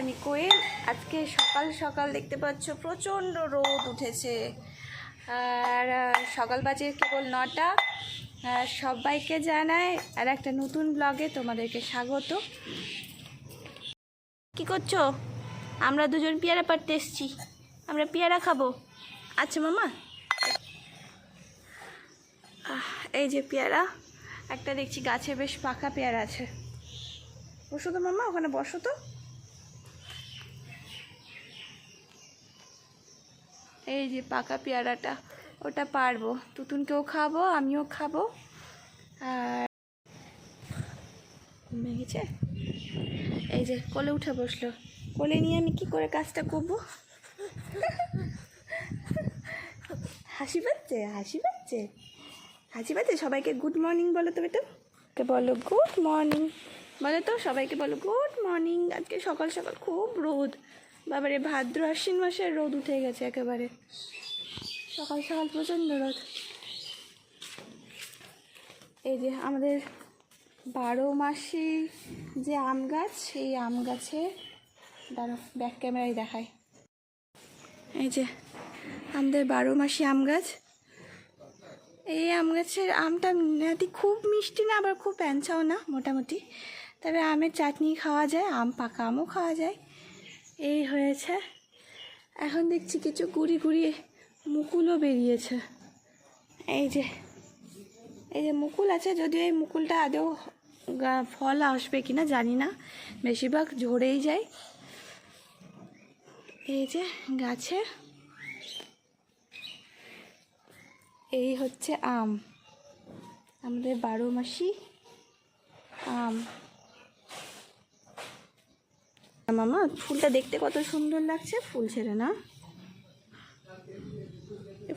আমি কোয়েল। আজকে সকাল সকাল দেখতে পাচ্ছ, প্রচণ্ড রোদ উঠেছে। আর সকাল বাজে কেবল নটা। সবাইকে জানায় আর একটা নতুন ব্লগে তোমাদেরকে স্বাগত। কি করছ? আমরা দুজন পেয়ারা পাড়তে এসছি। আমরা পেয়ারা খাব। আচ্ছা মামা। এই যে পেয়ারা। একটা দেখছি গাছে বেশ পাকা পেয়ারা আছে। বসো তো, মামা, ওখানে বসো তো। এই যে পাকা পেয়ারাটা, ওটা পারব। তুতুনকেও খাব, আমিও খাব। আর ভেঙেছে এই যে কোলে উঠে বসল। কোলে নিয়ে আমি কি করে কাজটা করব? হাসি পাচ্ছে হাসি পাচ্ছে। হাসি পাচ্ছে? সবাইকে গুড মর্নিং বলো তো বেটা। কে বলো গুড মর্নিং বলো তো সবাইকে বলো গুড মর্নিং আজকে সকাল সকাল খুব রোদ। বাবারে, ভাদ্র আশ্বিন মাসের রোদ উঠে গেছে একেবারে। সকাল সকাল প্রচণ্ড রোদ। এই যে আমাদের বারো মাসি যে আম গাছ, সেই আম গাছে ব্যাক ক্যামেরায় দেখায় এই যে আমাদের বারো মাসি আম গাছ। এই আম গাছের আমটা নাতি খুব মিষ্টি না, আবার খুব প্যাঞ্চাও না, মোটামুটি। তবে আমের চাটনি খাওয়া যায়, আম পাকা আমও খাওয়া যায়। এই হয়েছে। এখন দেখছি কিছু গুড়ি গুড়িয়ে মুকুলও বেরিয়েছে। এই যে এই যে মুকুল আছে, যদিও এই মুকুলটা আদৌ ফল আসবে কিনা জানি না। বেশিরভাগ ঝরেই যায়। এই যে গাছে, এই হচ্ছে আম। আমাদের বারো মাসি আম। মামা, ফুলটা দেখতে কত সুন্দর লাগছে। ফুল ছেড়ে না।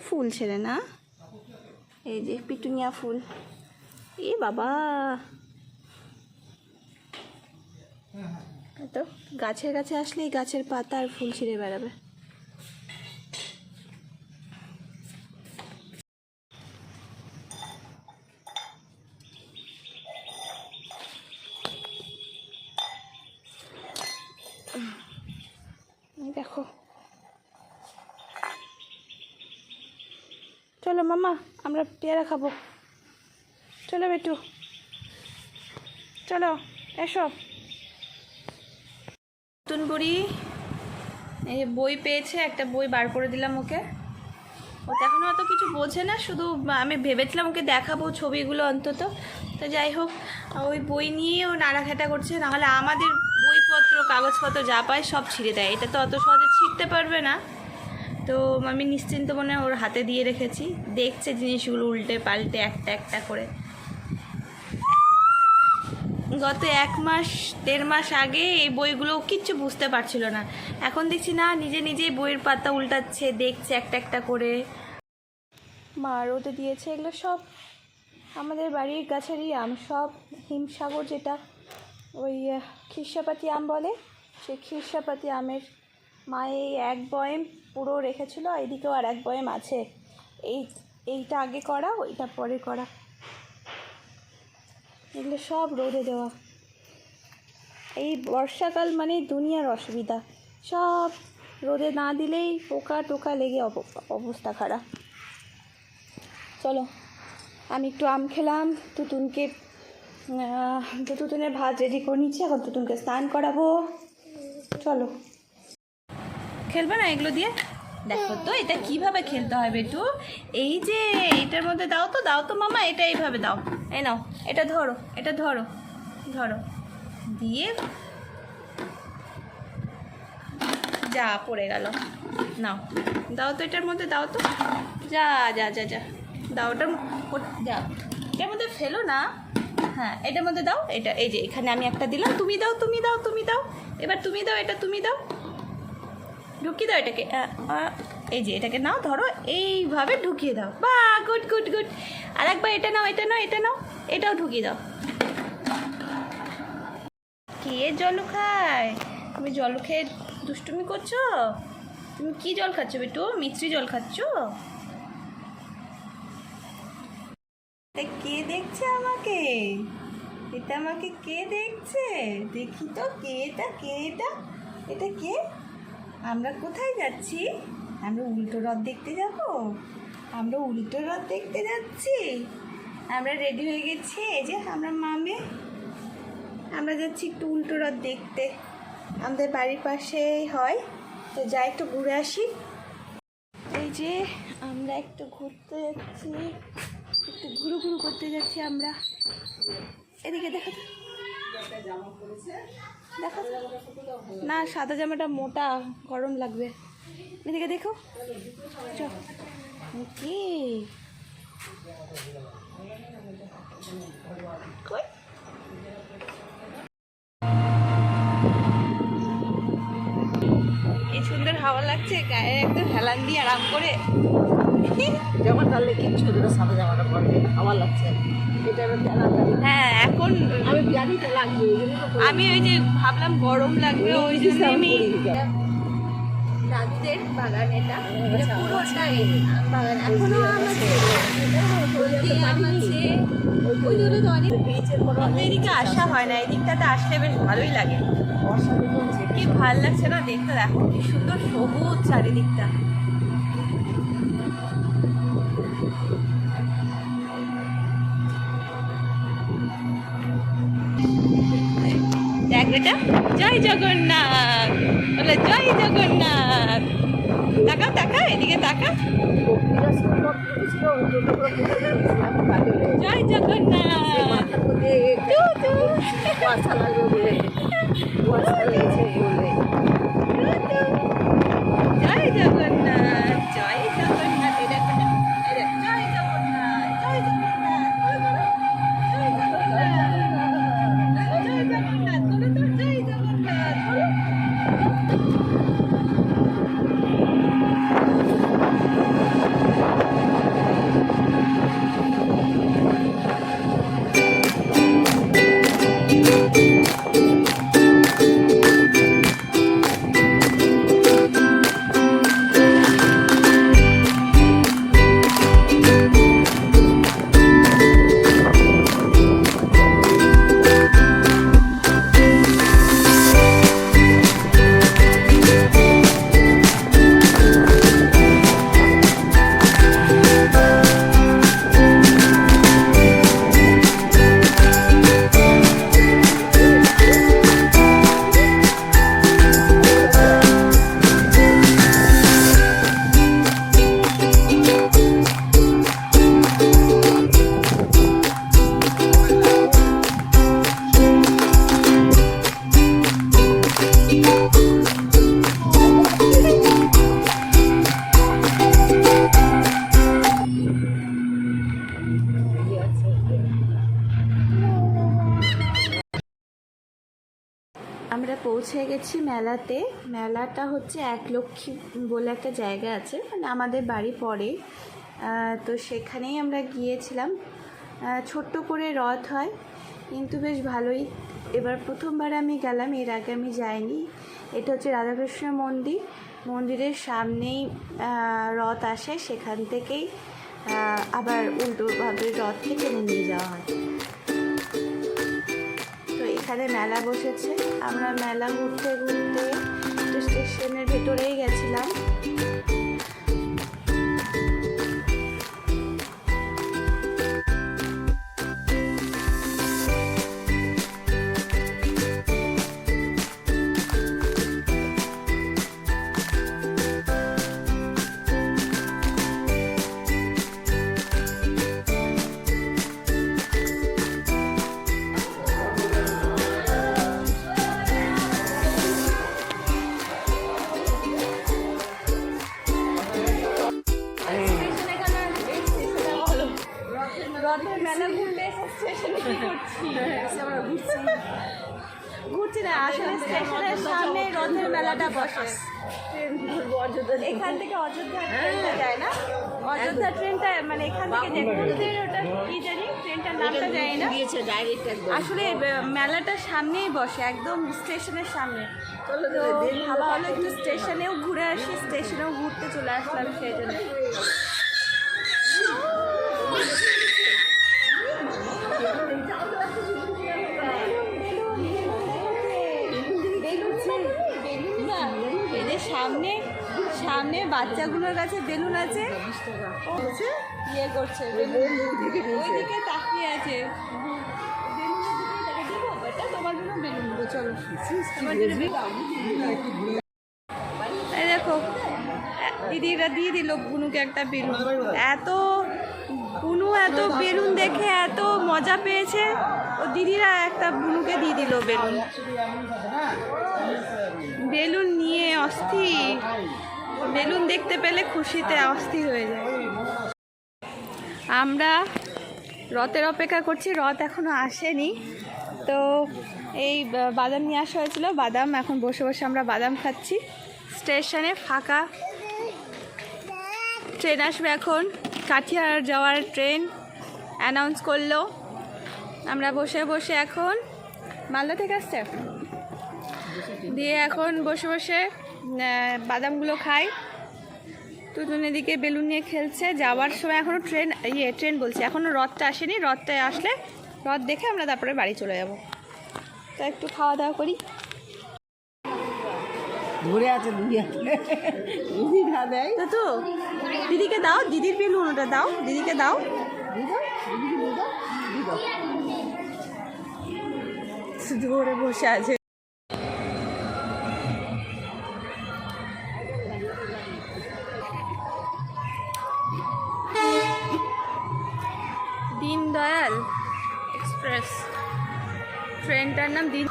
ফুল ছেড়ে না। এই যে পিটুনিয়া ফুল। এ বাবা। তো গাছের কাছে আসলে এই গাছের পাতা আর ফুল ছিঁড়ে বেড়াবে এই দেখো চলো মামা, আমরা পেয়ারা খাব। চলো বেটু। চলো, এসো। নতুন বুড়ি, এই বই পেয়েছে, একটা বই বার করে দিলাম ওকে। ও এখনও অত কিছু বোঝে না, শুধু আমি ভেবেছিলাম ওকে দেখাবো ছবিগুলো অন্তত। তো যাই হোক, ওই বই নিয়েই ও নাড়াঘাটা করছে, নাহলে আমাদের বইপত্র, কাগজপত্র যা পায় সব ছিঁড়ে দেয়। এটা তো অত সহজে ছিঁড়তে পারবে না। তো আমি নিশ্চিন্ত মনে ওর হাতে দিয়ে রেখেছি। দেখছে জিনিসগুলো উল্টে পাল্টে একটা একটা করে। গত এক মাস, দেড় মাস আগে এই বইগুলো কিচ্ছু বুঝতে পারছিল না। এখন দেখছি না, নিজে নিজেই বইয়ের পাতা উল্টাচ্ছে, দেখছে একটা একটা করে। মা রোদে দিয়েছে, এগুলো সব আমাদের বাড়ির গাছেরই আম। সব হিমসাগর যেটা ওই খিরসাপাতি আম বলে, সেই খিরসাপাতি আমের মা, এই এক বয়েম পুরো রেখেছিল এইদিকেও আর এক বয়েম আছে। এই, এইটা আগে করা, ওইটা পরে করা। এগুলো সব রোদে দেওয়া। এই বর্ষাকাল মানে দুনিয়ার অসুবিধা। সব রোদে না দিলেই পোকা টোকা লেগে অব- অবস্থা খারাপ। চলো, আমি একটু আম খেলাম, তুতুনকে তুতুনের ভাত রেডি করে নিচ্ছি, এখন তুতুনকে স্নান করাবো। চলো। খেলবে না এগুলো দিয়ে? দেখো তো, এটা কীভাবে খেলতে হয় বেটু? এই যে, এটার মধ্যে দাও তো দাও তো মামা, এটা এইভাবে দাও। এই নাও, এটা ধরো এটা ধরো ধরো। দিয়ে যা পড়ে গেল। নাও, দাও তো এটার মধ্যে, দাও তো। যা যা যা যা। দাও, ওটার যা। এটার মধ্যে ফেলো না। হ্যাঁ এটার মধ্যে দাও, এটা, এই যে, এখানে আমি একটা দিলাম। তুমি দাও তুমি দাও তুমি দাও। এবার তুমি দাও, এটা তুমি দাও। ঢুকিয়ে দাও এটাকে। এই যে এটাকে নাও, ধরো এইভাবে ঢুকিয়ে দাও। বা, গুড গুড গুড। আর একবার এটা নাও এটা নাও এটা নাও, এটাও ঢুকিয়ে দাও। কে জল খায়? তুমি জল খেয়ে দুষ্টুমি করছ? তুমি কি জল খাচ্ছ বেটু? মিশ্রি জল খাচ্ছ? কে দেখছে আমাকে? এটা আমাকে কে দেখছে? দেখি তো, কে এটা কে এটা? এটা কে? আমরা কোথায় যাচ্ছি? আমরা উল্টো রথ দেখতে যাব? আমরা উল্টো রথ দেখতে যাচ্ছি? আমরা রেডি হয়ে গেছি? এই যে আমরা মামে। আমরা যাচ্ছি একটু উল্টো রথ দেখতে। আমাদের বাড়ির পাশেই হয়। তো যাই, একটু ঘুরে আসি। এই যে আমরা একটু ঘুরতে যাচ্ছি। একটু ঘুরু ঘুরু করতে যাচ্ছি আমরা। এদিকে দেখো। দেখো না সাদা জামাটা মোটা গরম লাগবে। এদিকে দেখো। চল। কি? কই? সুন্দর হাওয়া লাগছে গায়ে একদম হেলান দিয়ে আরাম করে। জামা টানলে কিচ্ছু হবে সাদা জামাটা পরবে আমার লাগছে। হ্যাঁ এখন আমি লাগবে ওই যে ভাবলাম গরম লাগবে ওই জন্য আমি দাদুদের বাগান এটা। এটা বাগান। এখনও অন্য এদিকে আসা হয় না এদিকটাতে আসলে বেশ ভালোই লাগে। যে কি ভালো লাগছে না দেখতে দেখো কি সুন্দর সবুজ চারিদিকটা। জয় জগন্নাথ। বলে জয় জগন্নাথ। তাকা তাকা এদিকে তাকা জয় জগন্নাথ। কুয়াশা লাগবে বলে কুয়াশা লেগেছে বলে আমরা পৌঁছে গেছি মেলাতে। মেলাটা হচ্ছে এক লক্ষ্মী বলে একটা জায়গা আছে মানে আমাদের বাড়ি পরে তো সেখানেই আমরা গিয়েছিলাম। ছোট্ট করে রথ হয়, কিন্তু বেশ ভালোই। এবার প্রথমবার আমি গেলাম, এর আগে আমি যাইনি। এটা হচ্ছে রাধাকৃষ্ণ মন্দির। মন্দিরের সামনেই রথ আসে, সেখান থেকেই আবার উল্টোভাবে রথকে টেনে নিয়ে যাওয়া হয়। এখানে মেলা বসেছে। আমরা মেলা ঘুরতে ঘুরতে স্টেশনের ভেতরেই গেছিলাম। আসলে মেলাটা সামনেই বসে একদম স্টেশনের সামনে। তো ভাবা হলো একটু স্টেশনেও ঘুরে আসি স্টেশনেও ঘুরতে চলে আসলাম সেই জন্য। সামনে সামনে বাচ্চাগুলোর কাছে বেলুন আছে। ইয়ে করছে ওইদিকে তাকিয়ে আছে। বেলুনের দিকে তাকিয়ে দেবো এটা তোমার জন্য বেলুন দেবো চলো তোমার জন্য দেখো দিদিরা দিয়ে দিল বুনুকে একটা বেলুন। এত বুনু এত বেলুন দেখে এত মজা পেয়েছে। ও দিদিরা একটা বুনুকে দিয়ে দিল বেলুন। বেলুন নিয়ে অস্থির। বেলুন দেখতে পেলে খুশিতে অস্থির হয়ে যায়। আমরা রথের অপেক্ষা করছি, রথ এখনও আসেনি। তো এই বাদাম নিয়ে আসা হয়েছিল, বাদাম, এখন বসে বসে আমরা বাদাম খাচ্ছি। স্টেশনে ফাঁকা। ট্রেন আসবে এখন, কাঠিয়ার যাওয়ার ট্রেন অ্যানাউন্স করল। আমরা বসে বসে এখন, মালদা থেকে আসছে? দিয়ে এখন বসে বসে বাদামগুলো খাই। তুতুন এদিকে বেলুন নিয়ে খেলছে। যাওয়ার সময় এখনও ট্রেন ইয়ে ট্রেন বলছে এখনও রথটা আসেনি। রথটা আসলে রথ দেখে আমরা তারপরে বাড়ি চলে যাব। তো একটু খাওয়া দাওয়া করি। ঘুরে আছে দিদি খা দেয়। তো তো দিদিকে দাও দিদির বেলুন ওটা দাও দিদিকে দাও। ধরে বসে আছে। দীনদয়াল এক্সপ্রেস। ট্রেনটার নাম দিন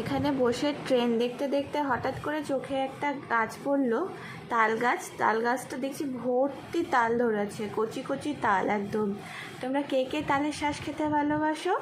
এখানে বসে ট্রেন দেখতে দেখতে হঠাৎ করে চোখে একটা গাছ পড়ল, তাল গাছ। তাল গাছটা দেখছি ভর্তি তাল ধরেছে, কচি কচি তাল একদম। তোমরা কে কে তালের শ্বাস খেতে ভালোবাসো?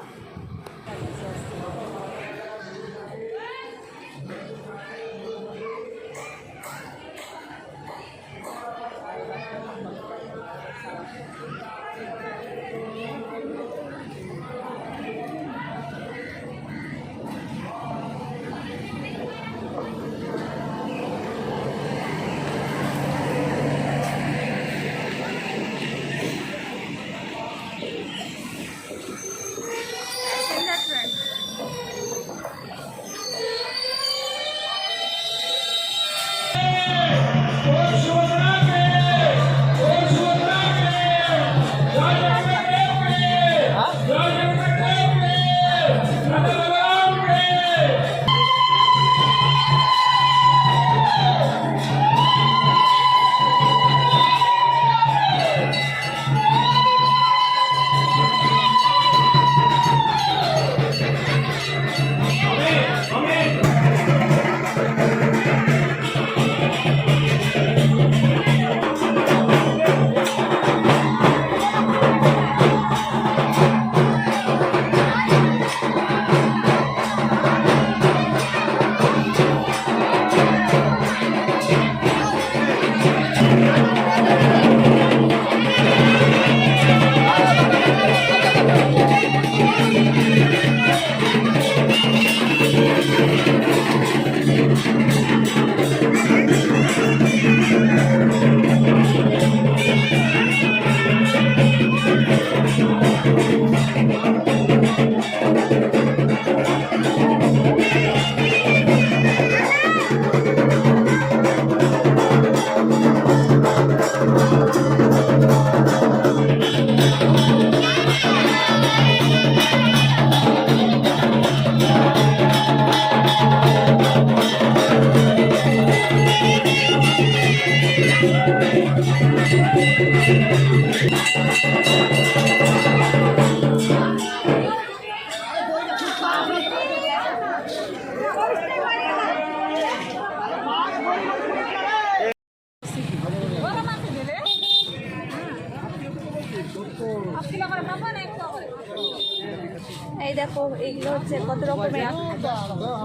এই দেখো এইগুলো হচ্ছে কত রকমের?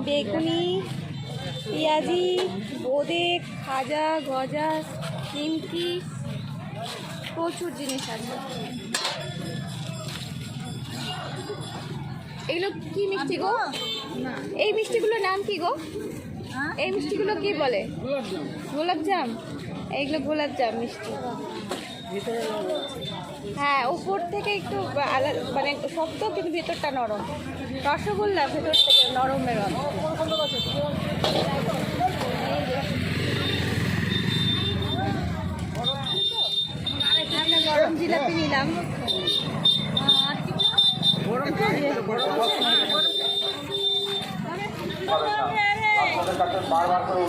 বেগুনি পেঁয়াজি বোঁদে খাজা গজা নিমকি প্রচুর জিনিস আছে। এগুলো কি মিষ্টি গো? এই মিষ্টিগুলোর নাম কি গো? এই মিষ্টিগুলো কি বলে? গোলাপজাম? এইগুলো গোলাপজাম মিষ্টি। হ্যাঁ উপর থেকে একটু আলাদা মানে শক্ত, কিন্তু ভেতরটা নরম। রসগোল্লা ভেতর থেকে। একটা গরম জিলাপি নিলাম। বারবার করে